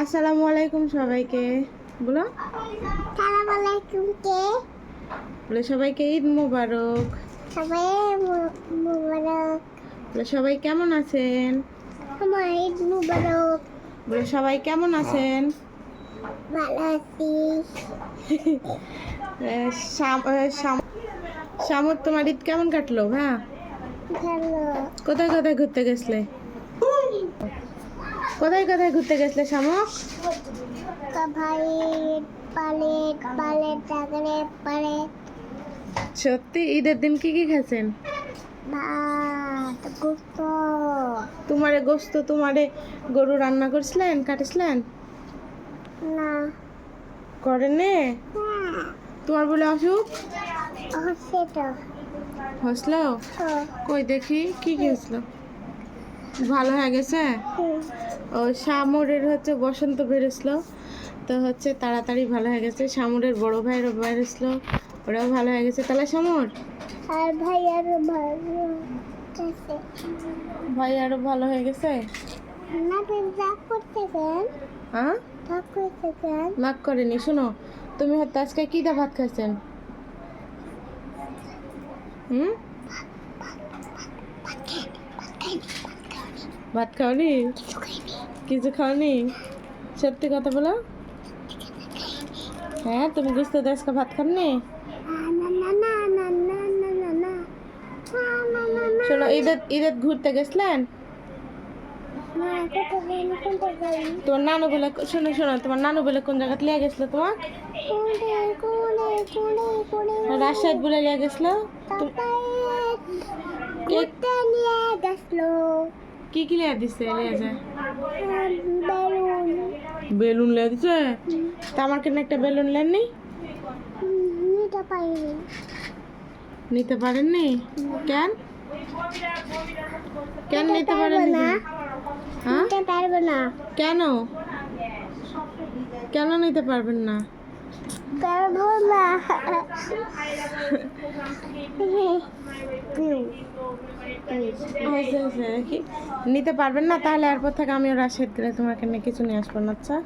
আসসালামু আলাইকুম সবাইকে। বলো। সালাম আলাইকুম কে? বলে সবাইকে ঈদ মোবারক। সবাই মুবারক। বলে সবাই কেমন আছেন? আমার ঈদ মুবারক। বলে সবাই কেমন আছেন? ভালো আছি। শামুর তোমার ঈদ কেমন কাটলো হ্যাঁ কোথায় কোথায় ঘুরতে গেছলে? কোথায় কোথায় ঘুরতে গেছিলে শামুক? ভাই পালেট পালেট টাকরে সত্যি? ঈদের দিন কি কি খেয়েছেন? ভাত গুপ্ত তোমারে গোস্ত তোমারে গরু রান্না করছিলেন কাটিছিলেন? না। করেন হ্যাঁ তোমার বলে অসুখ? হসলো? কই দেখি কি কি হয়েছিল ভালো হয়ে গেছে? ও শামুরের হচ্ছে বসন্ত বেরোছিল তো হচ্ছে তাড়াতাড়ি ভালো হয়ে গেছে। শামুরের বড় ভাইয়েরও বেরোছিল ওরাও ভালো হয়ে গেছে। তাহলে শামুর? আর ভাই আরও ভালো ভাই আরও ভালো হয়ে গেছে? না করতেছেন হ্যাঁ? যা করতেছেন করেনি শোনো। তুমি হয়তো আজকে কি দা ভাত খাইছেন? হুম? ভাত খাওনি? কিছু খাওনি? সত্যি কথা বলো। হ্যাঁ তুমি বুঝতে আজকে ভাত খাননি? শোনো ঈদের ঈদের ঘুরতে গেছিলেন? তোমার নানু বলে শোনো শোনো তোমার নানু বলে কোন জায়গাতে লিয়ে গেছিল তোমার? রাজশাহী বলে লিয়ে গেছিল? কি কি লিয়ে দিছে লিয়ে যায় বেলুন বেলুন লিয়ে দিছে তা আমার কেন একটা বেলুন লেননি নিতে পারিনি। নিতে পারেননি? কেন? কেন নিতে পারেননি? না। হ্যাঁ? নিতে পারব না। কেন? কেন নিতে পারবেন না? পারব না কি নিতে পারবেন না? তাহলে এরপর থেকে আমিও রাশেদ গেলে তোমার কেন কিছু নিয়ে আসব না আচ্ছা?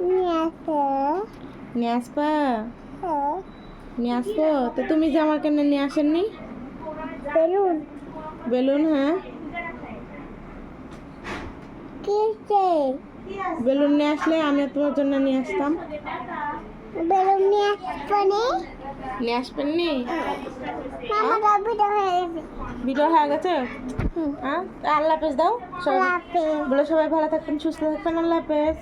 নিয়ে আসে নিয়ে আসবা? হ্যাঁ। নিয়ে আসব? তো তুমি যে আমার কেন নিয়ে আসেননি? বেলুন। বেলুন হ্যাঁ? কিসে বেলুন নিয়ে আসলে আমি তোমার জন্য নিয়ে আসতাম। বেলুন নিয়ে আসবেনি? নিয়ে আসবেননি? ভিডিও হয়ে গেছে। হ্যাঁ আল্লাহ হাফেজ দাও। সবাই বলে সবাই ভালো থাকবেন সুস্থ থাকবেন আল্লাহ হাফেজ।